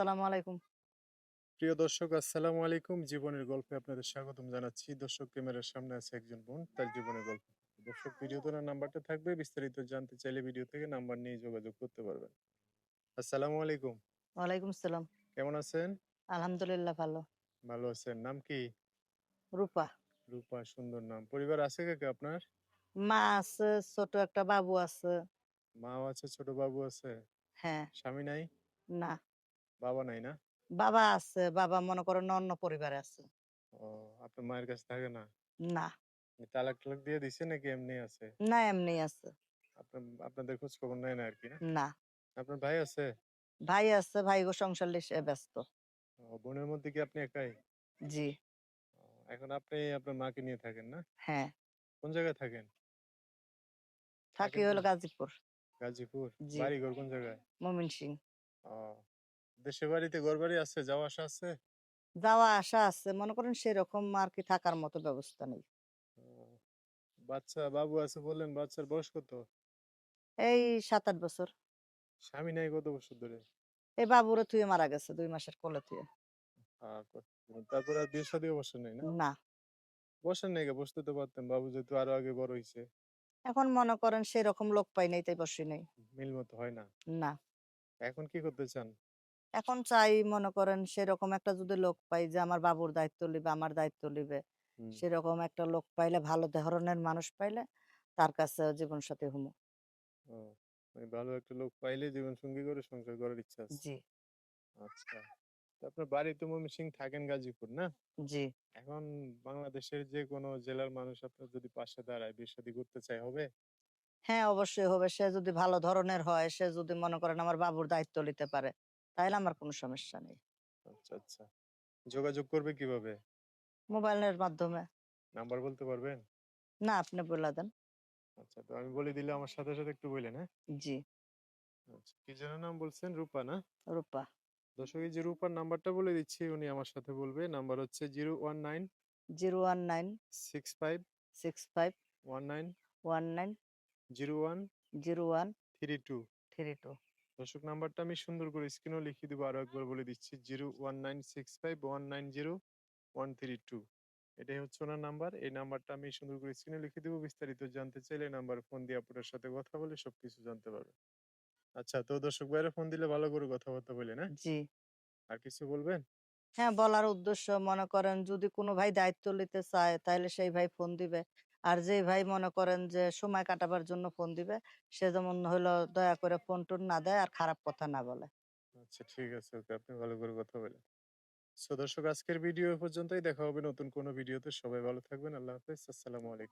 আসসালামু আলাইকুম। প্রিয় দর্শক আসসালামু আলাইকুম। জীবনের গল্পে আপনাদের স্বাগতম জানাচ্ছি। দর্শক ক্যামেরার সামনে আছে একজন বোন, তার জীবনের গল্প। দর্শক ভিডিওতে নাম্বারটা থাকবে। বিস্তারিত জানতে চাইলে ভিডিও থেকে নাম্বার নিয়ে যোগাযোগ করতে পারবেন। আসসালামু আলাইকুম। ওয়ালাইকুম সালাম। কেমন আছেন? আলহামদুলিল্লাহ ভালো। ভালো আছেন। নাম কি? রূপা। রূপা সুন্দর নাম। পরিবার আছে কে, কে আপনার? মা আছে, ছোট একটা বাবু আছে। মাও আছে, ছোট বাবু আছে? হ্যাঁ। স্বামী নাই? না। বাবা নাই না? বাবা আছে। বাবা মনে করেন অন্য পরিবারে আছে। ও আপনার মায়ের কাছে থাকে না? না। তালাক-টালাক দিয়ে দিছে নাকি এমনি আছে? না এমনি আছে। আপনার আপনাদের খোঁজ খবর নেয় না আরকি না? না। আপনার ভাই আছে? ভাই আছে, ভাইগো সংসার লিয়ে সে ব্যস্ত। বোনের মধ্যে কি আপনি একাই? জি। এখন আপনি আপনার মাকে নিয়ে থাকেন না? হ্যাঁ। কোন জায়গায় থাকেন? থাকি হলো গাজীপুর। গাজীপুর? জি। বাড়িঘর কোন জায়গায়? ময়মনসিংহ। ও দেশের বাড়িতে ঘরবাড়ি আছে, যাওয়া আসা আছে? যাওয়া আসা আছে। মনে করেন সেরকম আরকি থাকার মতো ব্যবস্থা নেই। বাচ্চা বাবু আছে বললেন, বাচ্চার বয়স কত? এই ৭-৮ বছর। স্বামী নাই কত বছর ধরে? এই বাবুরে থুয়ে মারা গেছে ২ মাসের কোলে ক তারপরে আর বিয়ে নাই না? না। বসেন নাই কে? বসতে তো পারতেন। বাবু যেহেতু আরও আগে বড় হইছে। এখন মনে করেন সেরকম লোক পাই নাই তাই বসি নাই। মিল মতো হয় না। না। এখন কি করতে চান? এখন চাই মনে করেন সেরকম একটা যদি লোক পাই যে আমার বাবুর দায়িত্ব লিবে, আমার দায়িত্ব লিবে। হুম। সেরকম একটা লোক পাইলে ভালো ধরনের মানুষ পাইলে তার কাছে জীবনসাথী হমু। ও মানে ভালো একটা লোক পাইলে জীবনসঙ্গী করে সংসার করার ইচ্ছা আছে। জি। আচ্ছা। আপনার বাড়ি তো ময়মনসিংহ থাকেন গাজীপুর না? জি। এখন বাংলাদেশের যে যেকোনো জেলার মানুষ আপনার যদি পাশে দাঁড়ায়, বিয়ে শাদী করতে চায় হবে? হ্যাঁ, অবশ্যই হবে। সে যদি ভালো ধরনের হয়, সে যদি মনে করেন আমার বাবুর দায়িত্ব নিতে পারে, তাইলে আমার কোনো সমস্যা নেই। আচ্ছা, আচ্ছা। যোগাযোগ করবে কীভাবে? মোবাইলের মাধ্যমে। নাম্বার বলতে পারবেন? না, আপনি বলে দেন। আচ্ছা, তো আমি বলে দিলে আমার সাথে, সাথে একটু বইলেন, হ্যাঁ? জি। আচ্ছা, কি যেন নাম বলছেন? রূপা না? রূপা। দর্শক এই যে রূপার নাম্বারটা বলে দিচ্ছি, উনি আমার সাথে বলবে। নাম্বার হচ্ছে 019 019 65 65 19 19 01 01 32 32 দর্শক নাম্বারটা আমি সুন্দর করে স্ক্রিনেও লিখে দিব। আরও একবার বলে দিচ্ছি 01965190132 এটাই হচ্ছে ওনার নাম্বার। এই নাম্বারটা আমি সুন্দর করে স্ক্রিনে লিখে দিব। বিস্তারিত জানতে চাইলে নাম্বার ফোন দিয়ে আপনার সাথে কথা বলে সবকিছু জানতে পারবে আচ্ছা তো দর্শক ভাইরা ফোন দিলে ভালো করে কথাবার্তা বলে না জি। আর কিছু বলবেন? হ্যাঁ, বলার উদ্দেশ্য মনে করেন যদি কোনো ভাই দায়িত্ব নিতে চায় তাহলে সেই ভাই ফোন দিবে। আর যে ভাই মনে করেন যে সময় কাটাবার জন্য ফোন দিবে, সে যেমন হলো দয়া করে ফোন-টোন না দেয় আর খারাপ কথা না বলে। আচ্ছা ঠিক আছে ওকে আপনি ভালো করে কথা বলেন। সো দর্শক আজকের ভিডিও পর্যন্তই। দেখা হবে নতুন কোনো ভিডিওতে। সবাই ভালো থাকবেন। আল্লাহ হাফেজ। আসসালামু আলাইকুম।